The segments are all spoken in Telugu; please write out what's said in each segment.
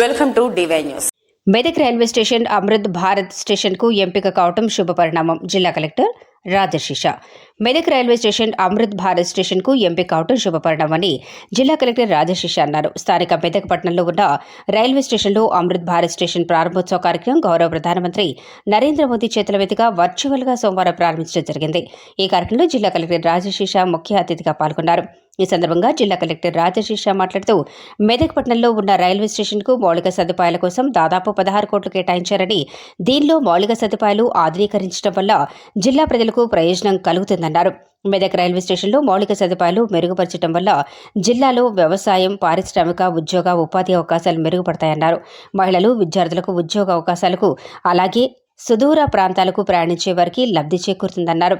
Welcome to DY news Medak railway station Amrit Bharat స్టేషన్కు ఎంపిక కావటం శుభపరిణామం జిల్లా కలెక్టర్ రాజశిష. మెదక్ రైల్వే స్టేషన్ అమృత్ భారత్ స్టేషన్కు ఎంపిక కావటం శుభపరిణామని జిల్లా కలెక్టర్ రాజశిష అన్నారు. స్థానిక మెదక్ పట్టణంలో ఉన్న రైల్వే స్టేషన్లో అమృత్ భారత్ స్టేషన్ ప్రారంభోత్సవ కార్యక్రమం గౌరవ ప్రధానమంత్రి నరేంద్ర మోదీ చేతుల మీదుగా వర్చువల్గా సోమవారం ప్రారంభించడం జరిగింది. ఈ కార్యక్రమంలో జిల్లా కలెక్టర్ రాజశిష ముఖ్య అతిథిగా పాల్గొన్నారు. ఈ సందర్భంగా జిల్లా కలెక్టర్ రాజశీష మాట్లాడుతూ మెదక్ పట్టణంలో ఉన్న రైల్వే స్టేషన్కు మౌలిక సదుపాయాల కోసం దాదాపు పదహారు కోట్లు కేటాయించారని దీనిలో మౌలిక సదుపాయాలు ఆధునీకరించడం వల్ల జిల్లా ప్రజలకు ప్రయోజనం కలుగుతుందన్నారు. మెదక్ రైల్వే స్టేషన్లో మౌలిక సదుపాయాలు మెరుగుపరచడం వల్ల జిల్లాలో వ్యవసాయం పారిశ్రామిక ఉద్యోగ ఉపాధి అవకాశాలు మెరుగుపడతాయన్నారు. మహిళలు విద్యార్థులకు ఉద్యోగ అవకాశాలకు అలాగే సుదూర ప్రాంతాలకు ప్రయాణించే వారికి లబ్ధి చేకూరుతుందన్నారు.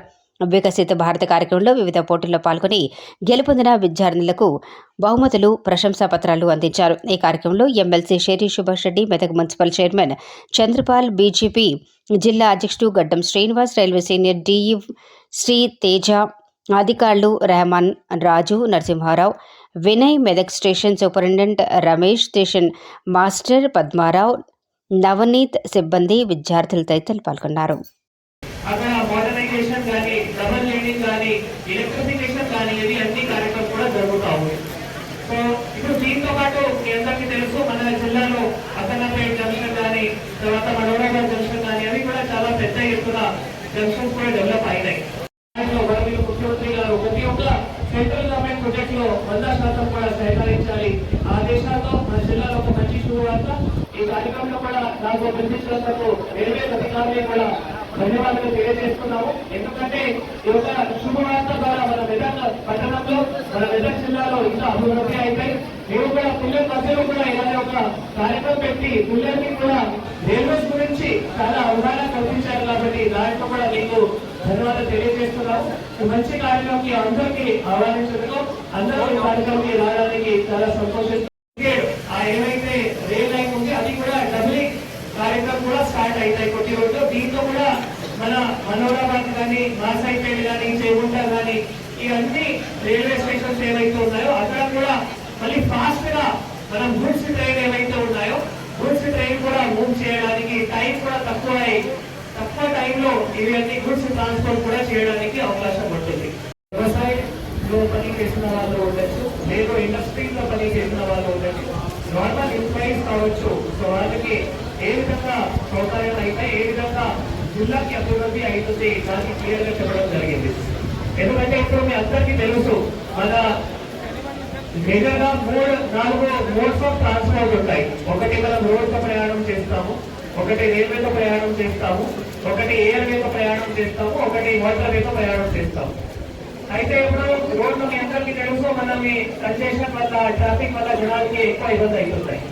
వికసిత భారత కార్యక్రమంలో వివిధ పోటీల్లో పాల్గొని గెలుపొందిన విద్యార్థులకు బహుమతులు ప్రశంసా పత్రాలు అందించారు. ఈ కార్యక్రమంలో MLC Sheri Subhash Reddy Medak municipal chairman Chandrapal BJP జిల్లా అధ్యక్షుడు Gaddam Srinivas railway senior DE Sri Teja అధికారులు Rehman Raju Narasimha Rao Vinay Medak station superintendent Ramesh station master Padma Rao Navaneeth సిబ్బంది విద్యార్థులు తదితరులు పాల్గొన్నారు. అక్కడ కానీ డబల్ లీడింగ్ కానీ ఎలక్ట్రిఫికేషన్ కానీ ఇవి అన్ని కార్యక్రమాలు కూడా జరుగుతూ ఉన్నాయి. సో ఇప్పుడు దీంతో పాటు మీ అందరికీ తెలుసు మన జిల్లాలో అక్కన్నపేట జంక్షన్ కానీ తర్వాత మనోరాబాద్ జంక్షన్ కానీ అవి కూడా చాలా పెద్ద ఎత్తున జంక్షన్స్ కూడా డెవలప్ అయినాయి. ముఖ్యమంత్రి గారు ప్రతి ఒక్క సెంట్రల్ గవర్నమెంట్ ప్రాజెక్ట్లో వంద శాతం కూడా సహకరించాలి. ఆ దేశాలతో మన జిల్లాలో ఒక మంచి శుభవార్త ఈ కార్యక్రమంలో కూడా నాకు పిలిపించినందుకు రైల్వే అధికారులు కూడా ధన్యవాదాలు తెలియజేస్తున్నాము. ఎందుకంటే ఈ యొక్క శుభవార్త ద్వారా మన మెదక్ పట్టణంలో మన మెదక్ జిల్లాలో ఇంకా అభివృద్ధి అయితే మేము కూడా పుల్లెం మధ్యలో కూడా ఇలాంటి ఒక కార్యక్రమం పెట్టి పుల్లెంకి కూడా రైల్వేస్ గురించి చాలా అవగాహన కల్పించారు కాబట్టి దాంట్లో కూడా మీకు ధన్యవాదాలు తెలియజేస్తున్నాము. ఈ మంచి కార్యక్రమంకి అందరికీ ఆహ్వానించడంలో అందరూ ఈ కార్యక్రమంకి రావడానికి చాలా సంతోషం. ఆ ఏమైనా కార్యక్రమం కూడా స్టార్ట్ అవుతాయి కొద్ది రోజుల్లో దీంతో కూడా మన మనోరాబాద్ కానీ మాసాయిపేట కానీ చేగుంట కానీ ఇవన్నీ రైల్వే స్టేషన్స్ ఏవైతే ఉన్నాయో అక్కడ కూడా మళ్ళీ ఫాస్ట్గా మనం గూడ్స్ ట్రైన్ ఏవైతే ఉన్నాయో గూడ్స్ ట్రైన్ కూడా మూవ్ చేయడానికి టైం కూడా తక్కువ తక్కువ టైంలో ఇవన్నీ గూడ్స్ ట్రాన్స్పోర్ట్ కూడా చేయడానికి అవకాశం ఉంటుంది. వ్యవసాయంలో పని చేసిన వాళ్ళు ఉండొచ్చు లేదు ఇండస్ట్రీలో పని చేసిన వాళ్ళు ఉండొచ్చు. నార్మల్ ఎంప్లాయీస్ కావచ్చు సో వాళ్ళకి ఏ విధంగా సౌకర్యం అయితే ఏ విధంగా జిల్లాకి అభివృద్ధి అవుతుంది దానికి క్లియర్గా చెప్పడం జరిగింది. ఎందుకంటే ఇప్పుడు మీ అందరికీ తెలుసు మన నిజంగా మూడు నాలుగు మోడ్స్ ఆఫ్ ట్రాన్స్పోర్ట్ ఉంటాయి. ఒకటి మనం రోడ్తో ప్రయాణం చేస్తాము ఒకటి రైల్వేతో ప్రయాణం చేస్తాము ఒకటి ఎయిర్వేతో ప్రయాణం చేస్తాము ఒకటి వాటర్వేతో ప్రయాణం చేస్తాము. అయితే ఇప్పుడు రోడ్లు మీ అందరికీ తెలుసు మనం ఈ కంజెషన్ వల్ల ట్రాఫిక్ వల్ల జనాలకి ఎక్కువ ఇబ్బంది అవుతుంటాయి